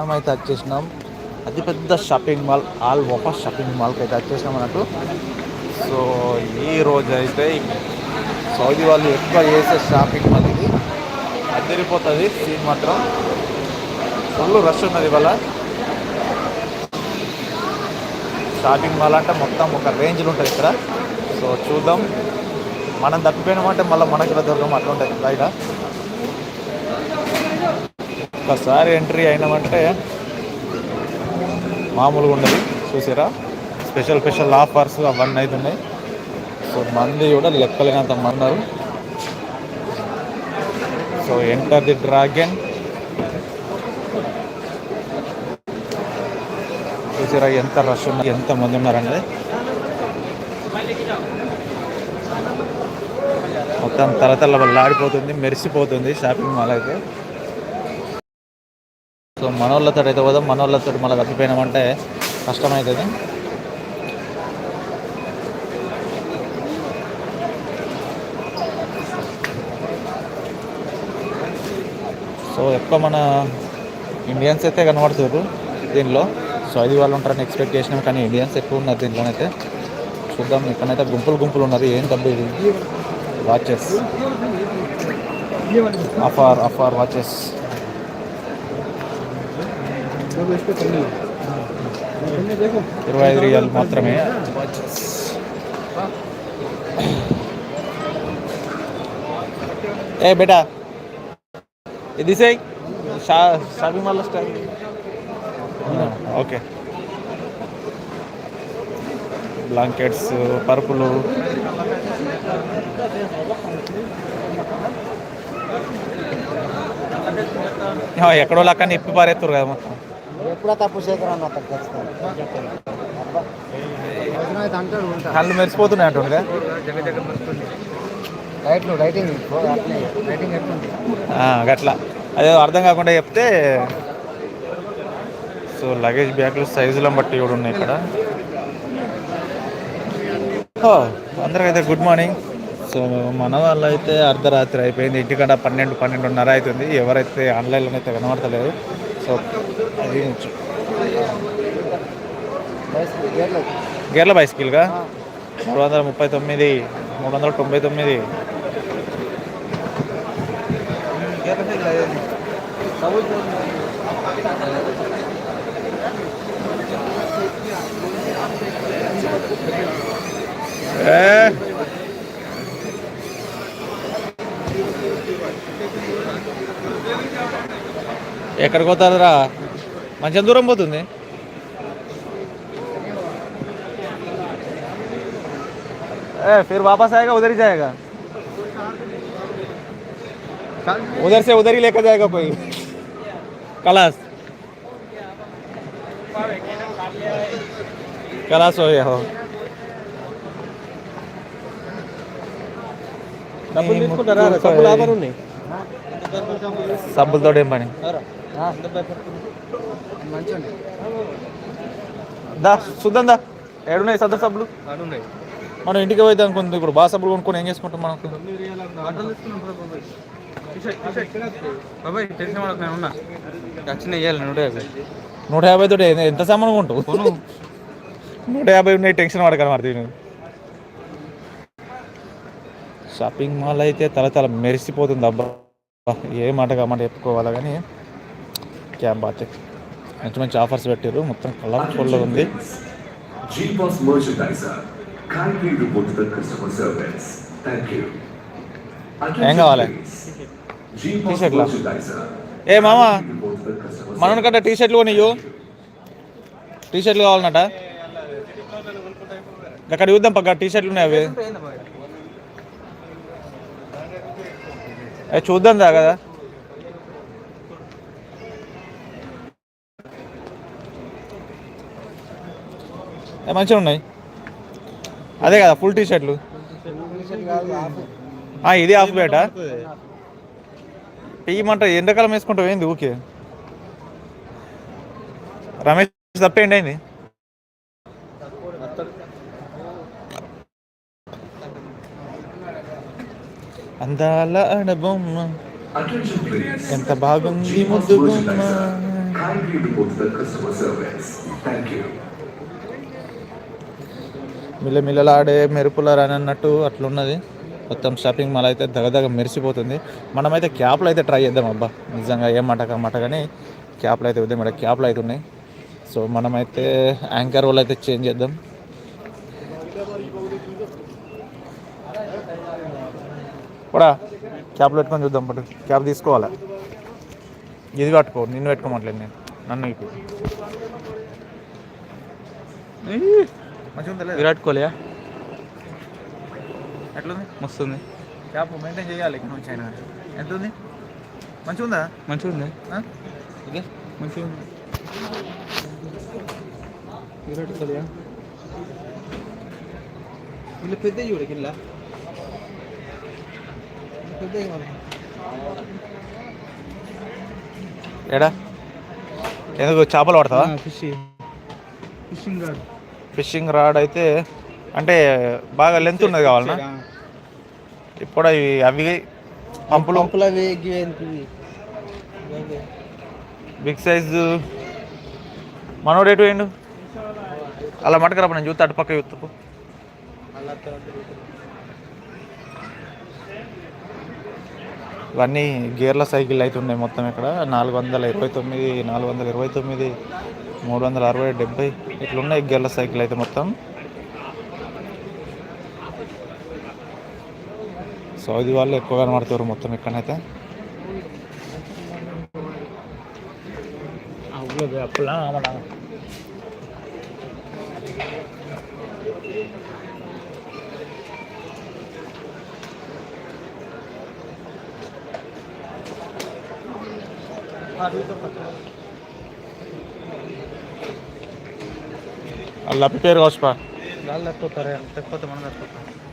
మనం అయితే వచ్చేసినాం అతిపెద్ద షాపింగ్ మాల్ ఆల్ ఓపా షాపింగ్ మాల్కి అయితే వచ్చేసినాం అన్నట్టు. సో ఈ రోజు అయితే సౌదీ వాళ్ళు ఎక్కువ చేసే షాపింగ్ మాల్ ఇది. అదిరిపోతుంది సీన్ మాత్రం. ఫుల్ రష్ ఉన్నది ఇవాళ. షాపింగ్ మాల్ అంటే మొత్తం ఒక రేంజ్లో ఉంటుంది ఇక్కడ. సో చూద్దాం. మనం తప్పిపోయినామంటే మళ్ళీ మనకి దొరకం అట్లా ఉంటుంది బయట. ఒక్కసారి ఎంట్రీ అయినామంటే మామూలుగా ఉండదు. చూసారా? స్పెషల్ స్పెషల్ ఆఫర్స్ అవన్నీ అవుతున్నాయి సో మంది కూడా లెక్కలేనంత మంది ఉన్నారు. So Enter the Dragon. చూసారా ఎంత రష్ ఉన్నారు ఎంత మంది ఉన్నారనేది మొత్తం తలతల మెరిసిపోతుంది షాపింగ్ మాల్ అయితే. సో మనోళ్ళతో అయితే పోదాం. మనోళ్ళతో మళ్ళీ తప్పిపోయినామంటే కష్టమవుతుంది సో ఎక్కువ మన ఇండియన్స్ అయితే కనబడుతున్నారు దీనిలో. సో అది వాళ్ళు ఉంటారని ఎక్స్పెక్ట్ చేసినాం కానీ ఇండియన్స్ ఎక్కువ ఉన్నారు దీంట్లోనైతే. చూద్దాం ఇక్కడైతే గుంపులు గుంపులు ఉన్నారు ఏం డబ్బు వాచెస్ అఫార్ అఫార్ వాచెస్ ఇరవై ఐదు రియాల్ మాత్రమే. ఏ బేటా ఇది సై మాల్ స్టైల్ ఓకే. బ్లాంకెట్స్ పరుపులు. ఎక్కడో లెక్క ఇప్పి పారేస్తారు కదా మొత్తం. ఎప్పుడో తప్పు శేఖర్ అన్న కళ్ళు మెరిసిపోతున్నాయి అంటుండగా లైట్లు లైటింగ్ లైటింగ్ ఎట్లుంది? గట్లా. అదే అర్థం కాకుండా చెప్తే సో లగేజ్ బ్యాగ్లు సైజులను బట్టి కూడా ఉన్నాయి ఇక్కడ. అందరికైతే గుడ్ మార్నింగ్ సో మన వాళ్ళు అయితే అర్ధరాత్రి అయిపోయింది. ఇంటికాడ పన్నెండు పన్నెండున్నర అవుతుంది. ఎవరైతే ఆన్లైన్లో అయితే కనబడతలేదు సో అది గేర్ల బైసికల్గా? మూడు వందల ముప్పై తొమ్మిది మూడు వందల తొంభై తొమ్మిది. ఏ? ఎక్కడికి పోతారా మంచి దూరం పోతుంది ए फिर वापस आएगा उधर ही जाएगा उधर से उधर ही लेकर जाएगा कोई कलास कलास हो गया हो డబ్బులు తీసుకుంటారా సబ్బులు ఆఫర్ ఉన్నాయి సబ్బులతో ఏం పని? దా చూద్దాం దా. ఏడున్నాయి సద్ద సబ్బులు? మనం ఇంటికి పోయిద్దాం అనుకుంది ఇప్పుడు బాగా సబ్బులు కొనుక్కొని ఏం చేసుకుంటాం మనం బాబాయ్. నేను ఉన్నా. నూట యాభై. నూట యాభై తోటి ఎంత- ఎంత సామాన్ కొంటావు? నూట యాభై ఉన్నాయి టెన్షన్ పడక షాపింగ్ మాల్ అయితే తల తల మెరిసిపోతుంది అబ్బా ఏ మాట కామాట చెప్పుకోవాలా కానీ క్యాబ్ బాతే మంచి మంచి ఆఫర్స్ పెట్టారు మొత్తం ఉంది service. Thank you. ఏం కావాలి? GPOS T-shirt లా? merchandiser. ఏ మామ మనోని కంటే టీ షర్ట్లు కొనియు టీ షర్ట్లు కావాలన్నట అక్కడ చూద్దాం పక్క టీ షర్ట్లు ఉన్నాయి అవి చూద్దాం దా కదా. ఏ మంచిగా ఉన్నాయి. అదే కదా ఫుల్ టీ షర్ట్లు ఇది హాఫ్ బేట ఇయ్యమంట ఎండాకాలం వేసుకుంటావు ఏంది ఊకే రమేష్ తప్పేంటి అయింది? అందాల ఆడబొమ్మ ఎంత బాగుంది ముద్దు బొమ్మ. merchandiser. మిల్లమిల్లలాడే మెరుపుల రాని అన్నట్టు అట్లున్నది. మొత్తం షాపింగ్ మాల్ అయితే దగదగ మెరిసిపోతుంది. మనమైతే క్యాప్లు అయితే ట్రై చేద్దాం అబ్బా. నిజంగా ఏం మాట మాట కానీ క్యాప్లు అయితే ఉదయం ఇక్కడ క్యాప్లు అయితే ఉన్నాయి. సో మనమైతే యాంకర్ వాళ్ళు అయితే చేంజ్ చేద్దాం. కూడా క్యాప్లు పెట్టుకొని చూద్దాం పట్టు. క్యాప్ తీసుకోవాలా? ఇది కట్టుకో నిన్ను పెట్టుకోమట్లేదు నేను. నన్ను ఇప్పుడు విరాట్ కోహ్లీ ఎట్లుంది? మస్తుంది. క్యాప్ మెయింటైన్ చేయాలి ఇక్కడ నుంచి అయినా. ఎంత ఉంది మంచిగా ఉందా మంచిగా ఉంది? ఇదే మంచిగా ఉంది విరాట్ కోహ్లీ వీళ్ళు పెద్ద చూడు కింద. పెద్ద ఎడా ఎందుకు చేపలు పడతావా? Fish. Fishing rod. Fishing rod అయితే అంటే బాగా లెంత్ ఉన్నది కావాలనా? ఇప్పుడు అవి అవి పంపులు? పంపులు అవి బిగ్ సైజు మనోడు ఎటు వేయండు అలా మటకరా నేను చూస్తే అటు పక్క ఇవన్నీ గేర్ల సైకిల్ అయితే ఉన్నాయి మొత్తం ఇక్కడ. నాలుగు వందల ఇరవై తొమ్మిది నాలుగు వందల ఇరవై తొమ్మిది మూడు వందల అరవై డెబ్బై ఇట్లున్నాయి గేర్ల సైకిల్ అయితే మొత్తం. సౌదీ వాళ్ళు ఎక్కువ కనబడతారు మొత్తం ఇక్కడైతే అప్పులా అల్ల పేరు కావచ్చు గాలి తక్కువ లేకపోతే మనం తక్కువ